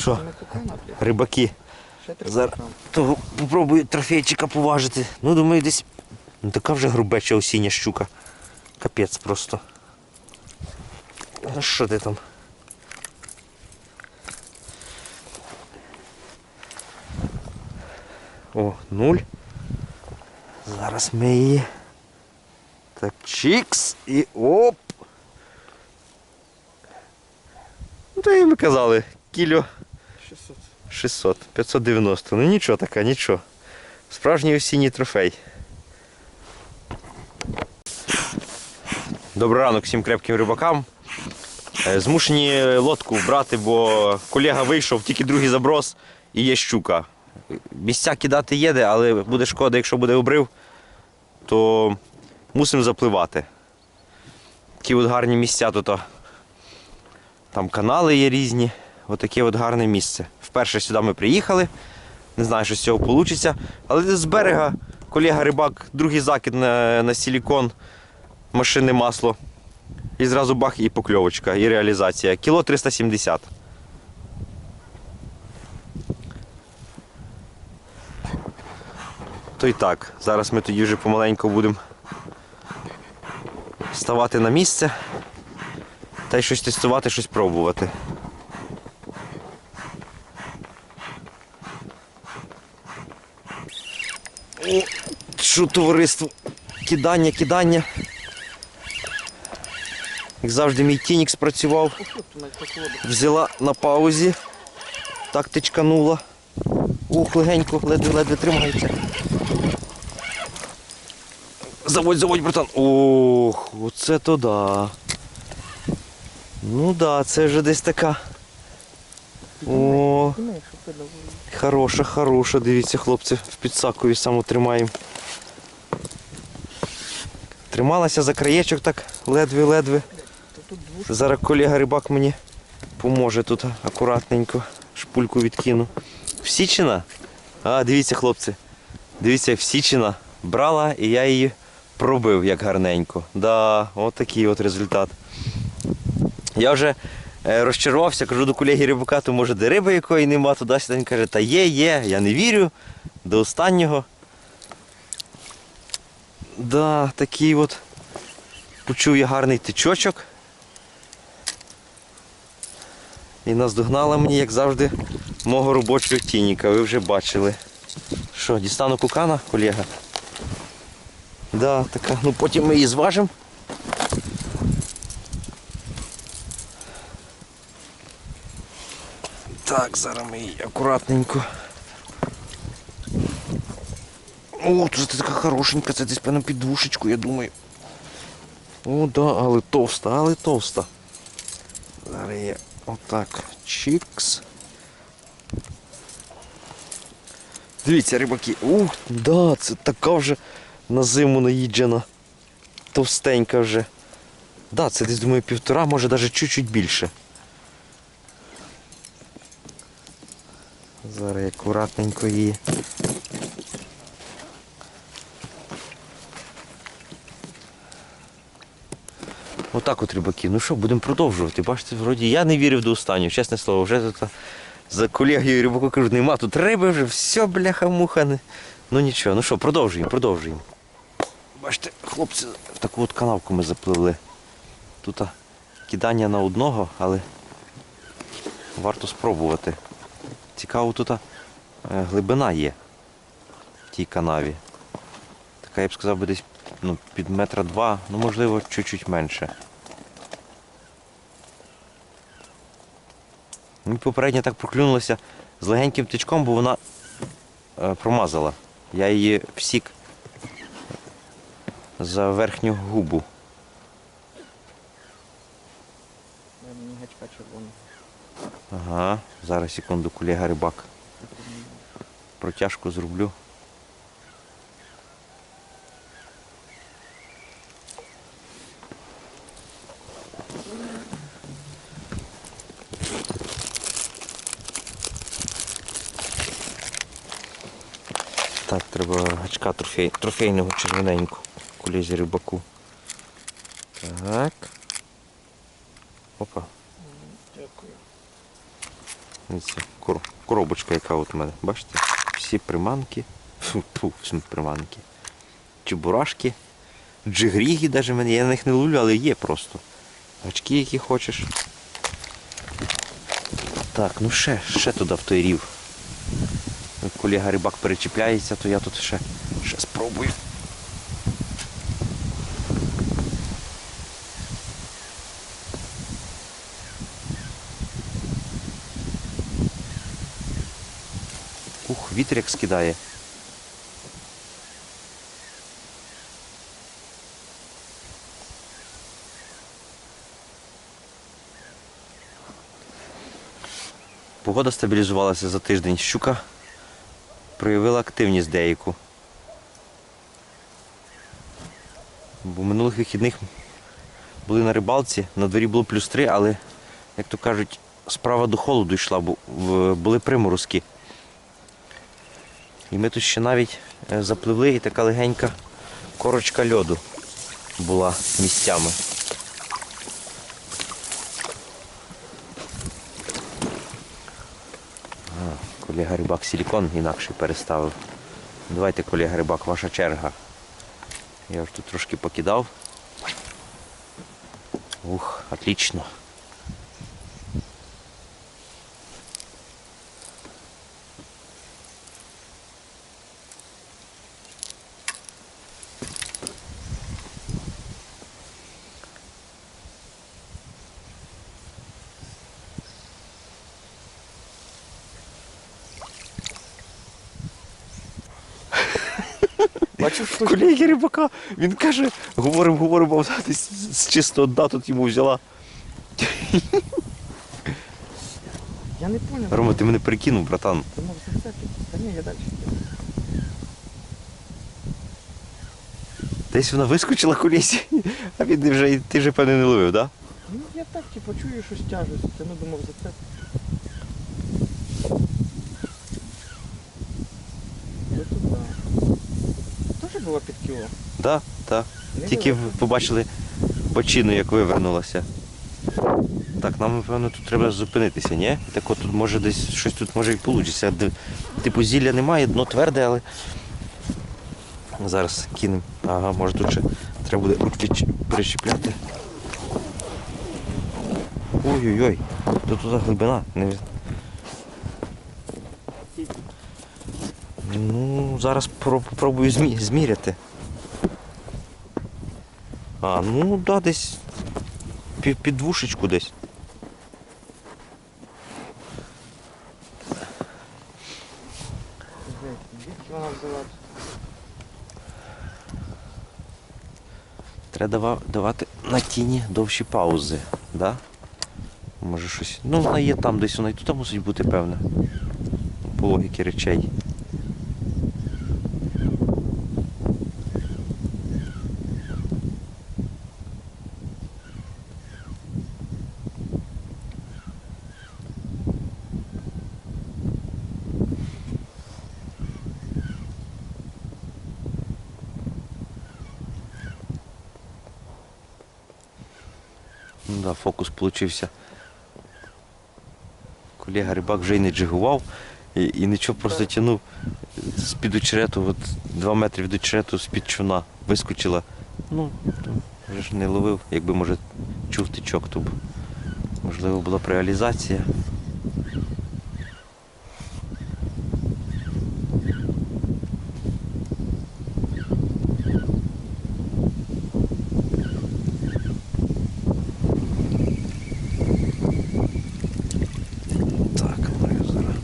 Що? Рибаки. Зараз кілограми. то попробую трофейчика поважити. Ну, думаю, десь. Ну, така вже грубеча осіння щука. Капець просто. Ну що ти там? О, нуль. Зараз ми її. Так, чікс і оп. Ну, і ми казали, кіло 600. 600, 590. Ну нічого така, нічого. Справжній осінній трофей. Добрий ранок всім крепким рибакам. Е, Змушені лодку брати, бо колега вийшов, тільки другий заброс і є щука. Місця кидати їде, але буде шкода, якщо буде обрив, то мусимо запливати. Такі от гарні місця тут. Там канали є різні. Отаке от гарне місце. Вперше сюди ми приїхали. Не знаю, що з цього вийде. Але з берега колега рибак, другий закид на, на силікон, машинне масло. І зразу бах, і покльовочка, і реалізація. Кіло 370. То і так, зараз ми тоді вже помаленьку будемо ставати на місце та й щось тестувати, щось пробувати. О, Що товариство? Кидання, кидання. Як завжди, мій тінік спрацював. Взяла на паузі. Так тичканула. Ух, легенько, ледве-ледве тримається. Заводь, заводь, братан. Ох, оце то да. Ну да, це вже десь така. О, хороша, хороша. Дивіться, хлопці, в підсакові саму тримаємо. Трималася за краєчок так ледве-ледве. Зараз колега рибак мені поможе тут акуратненько. Шпульку відкину. Всічина? А, дивіться, хлопці. Дивіться, як всічина брала і я її пробив як гарненько. Да, от такий от результат. Я вже е, розчарувався, кажу до колеги рибака, то може де риби якої нема, туди-сюди. Він каже, та є, є, я не вірю. До останнього. Да, такий от. Почув я гарний тичочок. І наздогнала мені, як завжди, мого робочого тініка. Ви вже бачили. Що, дістану кукана, колега? Да, така. Ну потім ми її зважимо. Так, зараз ми її акуратненько. О, це така хорошенька, це десь певно під двушечку, я думаю. О, да, але товста, але товста. Зараз я отак. Чікс. Дивіться, рибаки. Ух, да, це така вже на зиму наїджена. Товстенька вже. Да, це десь думаю півтора, може навіть чуть-чуть більше. Зараз акуратненько її. Отак от рибаки. Ну що, будемо продовжувати. Бачите, вроді я не вірив до останнього, чесне слово, вже тут за колегою рибаку кажуть, нема тут риби вже, все, бляха-муха. Не... Ну нічого, ну що, продовжуємо, продовжуємо. Бачите, хлопці, в таку от канавку ми запливли. Тут кидання на одного, але варто спробувати. Цікаво, тут е, глибина є в тій канаві. Така, я б сказав, десь ну, під метра два, ну можливо, чуть-чуть менше. Мені попередньо так проклюнулася з легеньким тичком, бо вона е, промазала. Я її всік за верхню губу. Мені гачка червоного. Ага, зараз секунду, колега рибак. Протяжку зроблю. Так, треба трофей, трофейного червоненького колезі рибаку. Так. Опа. Дякую. Дивіться, кор- коробочка, яка от у мене. Бачите? Всі приманки. Фу, фу, всі приманки. Чебурашки. Джигріги навіть в мене. Я на них не ловлю, але є просто. Гачки, які хочеш. Так, ну ще, ще туди в той рів. Колега рибак перечіпляється, то я тут ще, ще спробую. Ух, вітер як скидає. Погода стабілізувалася за тиждень. Щука проявила активність деяку. Бо минулих вихідних були на рибалці, на дворі було плюс три, але, як то кажуть, справа до холоду йшла, бо були приморозки. І ми тут ще навіть е, запливли і така легенька корочка льоду була місцями. Колега рибак силікон інакше переставив. Давайте, колега рибак, ваша черга. Я вже тут трошки покидав. Ух, отлично. Бачив, що Колеги рибака, він каже, говоримо, говоримо, а з чистого дна тут йому взяла. я не поняв. Рома, ти мене перекинув, братан. Ти. Та ні, я далі. Десь вона вискочила колись, а він вже, ти вже певне не ловив, так? Да? Ну я так типу чую щось тяжесть. Ти ну думав зацепити. Ну Було під кіло. Да, так. Тільки побачили бочину, як вивернулася. Так, нам, напевно, тут треба зупинитися, ні? Так от тут може десь щось тут може і вийде. Типу зілля немає, дно тверде, але. Зараз кинемо. Ага, може тут ще треба буде відч- перещепляти. Ой-ой-ой, тут туди глибина. Не... Ну, зараз про- попробую змі... зміряти. А, ну да, десь під, під двушечку десь. Треба давати на тіні довші паузи, да? Може щось. Ну, вона є там, десь вона і тут мусить бути, певне. По логіки речей. Да, фокус получився. Колега рибак вже й не джигував і, і нічого просто тягнув з-під очерету, от два метри від очерету з-під човна вискочила. Ну, вже ж не ловив, якби може чув тичок, то б можливо була б реалізація. Так, ну я зараз.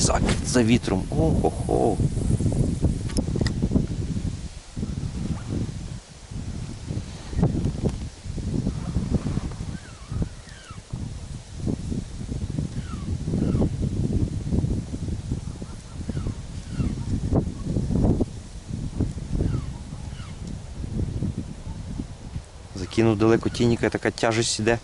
Геть закид за вітром. Ого-хо. Закинув далеко тініка, така тяжесть іде.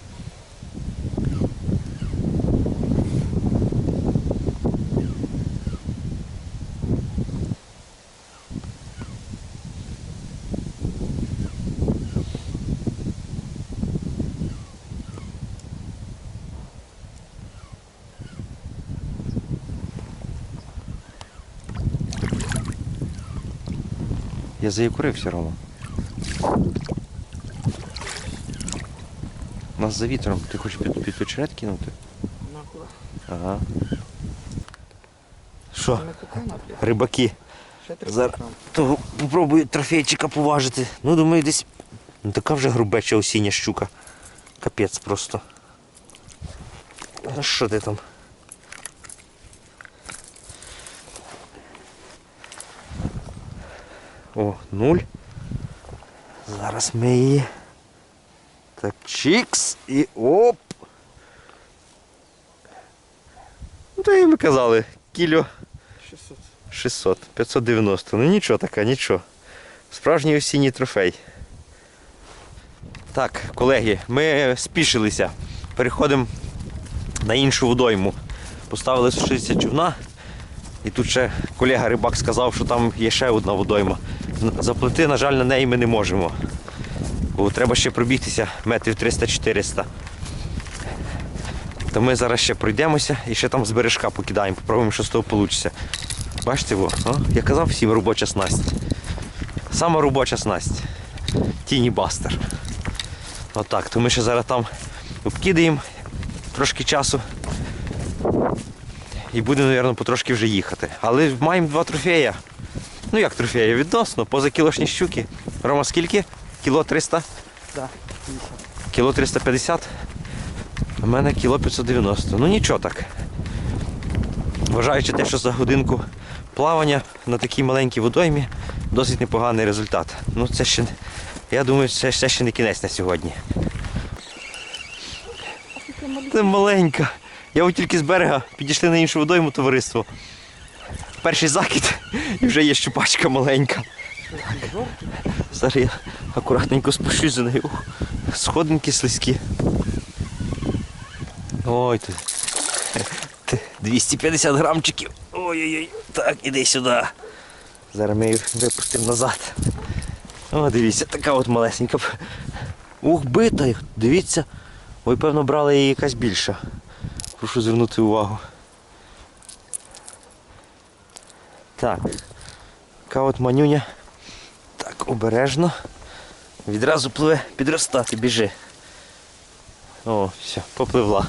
Я заякурився, Рома. Нас за вітром. Ти хочеш під, під очерет кинути? Нахуй. Ага. Що, рибаки? Зараз. Попробую трофейчика поважити. Ну, думаю, десь. Ну така вже грубеча осіння щука. Капець просто. А що ти там? О, нуль. Зараз ми її. Так, чікс і оп. Ну, то і ми казали, кіло 600. 600, 590. Ну нічого така, нічого. Справжній осінній трофей. Так, колеги, ми спішилися. Переходимо на іншу водойму. Поставили сушитися човна. І тут ще колега рибак сказав, що там є ще одна водойма. Заплити, на жаль, на неї ми не можемо. Бо треба ще пробігтися метрів 300-400. То ми зараз ще пройдемося і ще там з бережка покидаємо, попробуємо, що з того вийде. Бачите, во, а? я казав всім робоча снасть. Сама робоча снасть. Тіні бастер. Отак, то ми ще зараз там обкидаємо трошки часу. І будемо, мабуть, потрошки вже їхати. Але маємо два трофея. Ну як трофея? Відносно, поза кілошні щуки. Рома, скільки? Кіло 300? Да. Кіло 350. У мене кіло 590. Ну нічого так. Вважаючи те, що за годинку плавання на такій маленькій водоймі досить непоганий результат. Ну це ще, я думаю, це, це ще не кінець на сьогодні. Це маленька. Я от тільки з берега підійшли на іншу водойму товариство. Перший закид і вже є щупачка маленька. Зараз я акуратненько спущусь за нею. Сходинки слизькі. Ой, тут. 250 грамчиків. Ой-ой-ой. Так, іди сюди. Зараз ми її випустимо назад. О, дивіться, така от малесенька. Ух, бита. Дивіться. Ви, певно, брали її якась більша. Прошу звернути увагу. Так. Така от манюня. Так, обережно. Відразу пливе підростати, біжи. О, все, попливла.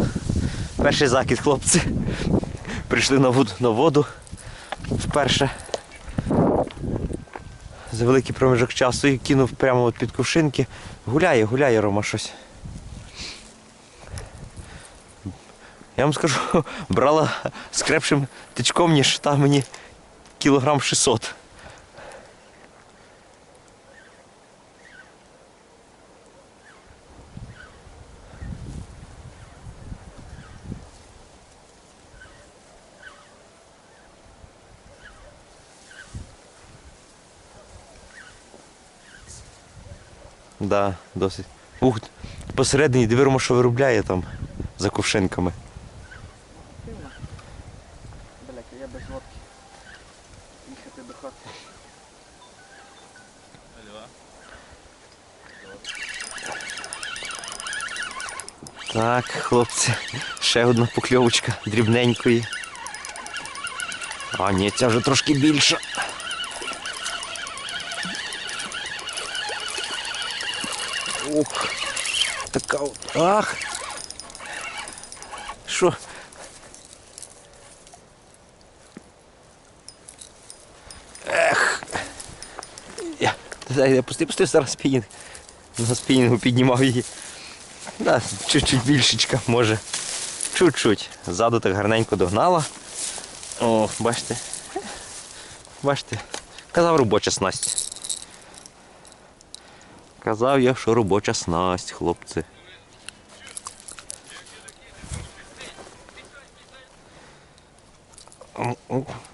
Перший закид, хлопці. Прийшли на воду, на воду вперше. За великий проміжок часу і кинув прямо от під кувшинки. Гуляє, гуляє Рома щось. Я вам скажу, брала з крепшим тичком, ніж та мені кілограм 600. Да, досить. Ух, посередині дивимо, що виробляє там за кувшинками. Так, хлопці, ще одна покльовочка дрібненької. А, ні, ця вже трошки більша. Ух, така от. Ах. Що? Ех. Я, я пусти, пусти зараз спінінг. На спінінгу піднімав її. Да, чуть-чуть більшечка, може. Чуть-чуть. Ззаду так гарненько догнала. О, бачите. Бачите. Казав робоча снасть. Казав я, що робоча снасть, хлопці.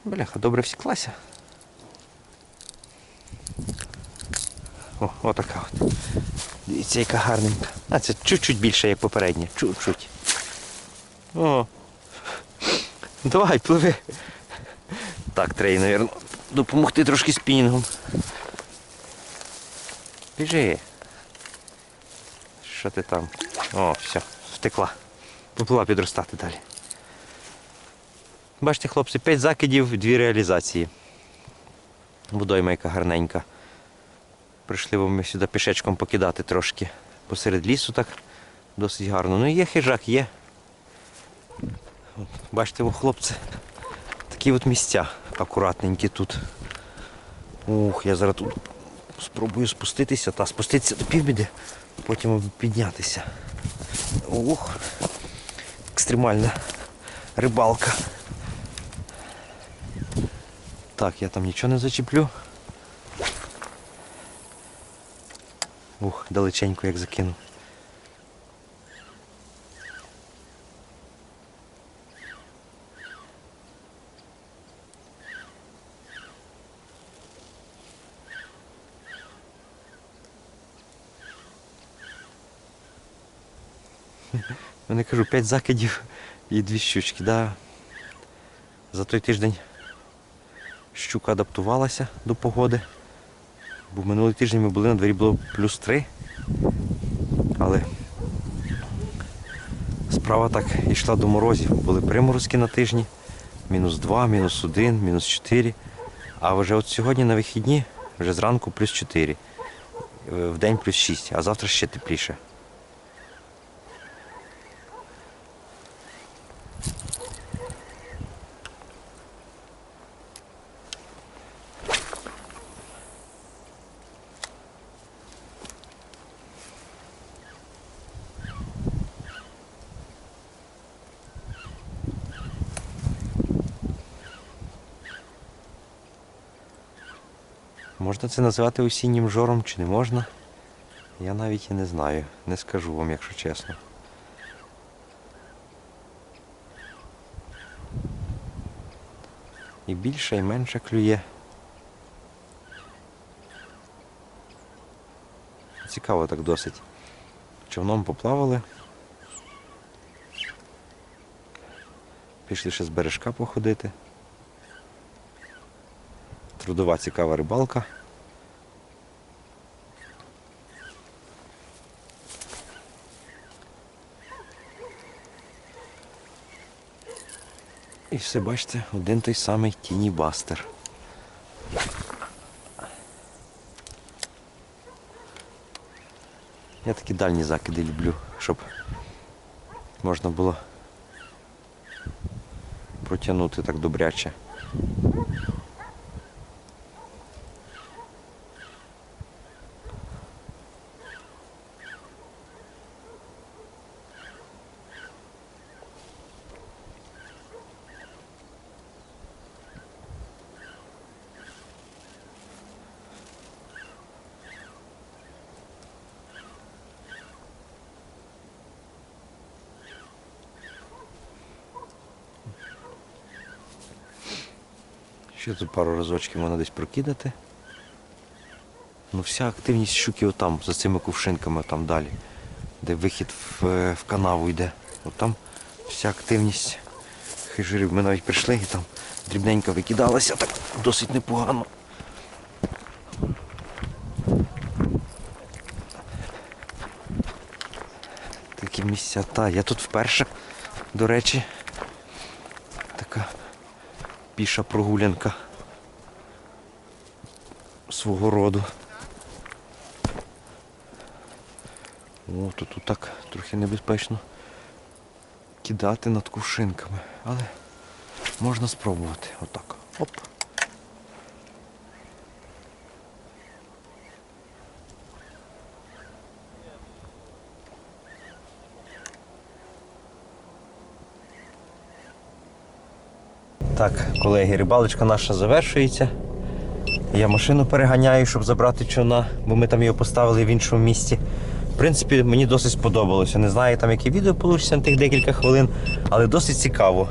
Бляха, добре всіклася. О, отака от. Дивіться, яка гарненька. А це чуть-чуть більше, як попередня. Чуть-чуть. О. Давай, пливи. Так, треба, мабуть, допомогти трошки спінінгом. Біжи. Що ти там? О, все, втекла. Поплила підростати далі. Бачите, хлопці, 5 закидів, 2 реалізації. Водойма яка гарненька. Прийшли бо ми сюди пішечком покидати трошки посеред лісу так досить гарно. Ну є хижак, є. От, бачите, хлопці, такі от місця акуратненькі тут. Ух, я зараз тут спробую спуститися та спуститися до півбіди, потім піднятися. Ух, екстремальна рибалка. Так, я там нічого не зачеплю. Ух, далеченько як закинув. Не кажу, 5 закидів і дві щучки. Да. За той тиждень щука адаптувалася до погоди. Бо минулий тиждень ми були на дворі було плюс 3. Але справа так йшла до морозів. Були приморозки на тижні. Мінус 2, мінус 1, мінус 4. А вже от сьогодні на вихідні, вже зранку плюс 4. В день плюс 6, а завтра ще тепліше. Можна це називати осіннім жором чи не можна? Я навіть і не знаю. Не скажу вам, якщо чесно. І більше, і менше клює. Цікаво так досить. Човном поплавали. Пішли ще з бережка походити. Трудова цікава рибалка. І все бачите, один той самий тіні бастер. Я такі дальні закиди люблю, щоб можна було протягнути так добряче. Ще тут пару разочків можна десь прокидати. Ну вся активність щуки отам, за цими кувшинками там далі, де вихід в, е, в канаву йде. От там вся активність хижирів. Ми навіть прийшли і там дрібненько викидалася, так досить непогано. Такі місця, та, я тут вперше, до речі, піша прогулянка свого роду. О, то тут так трохи небезпечно кидати над кувшинками, але можна спробувати. Отак. Оп. Так, колеги, рибалочка наша завершується. Я машину переганяю, щоб забрати човна, бо ми там його поставили в іншому місці. В принципі, мені досить сподобалося. Не знаю, там яке відео вийде на тих декілька хвилин, але досить цікаво.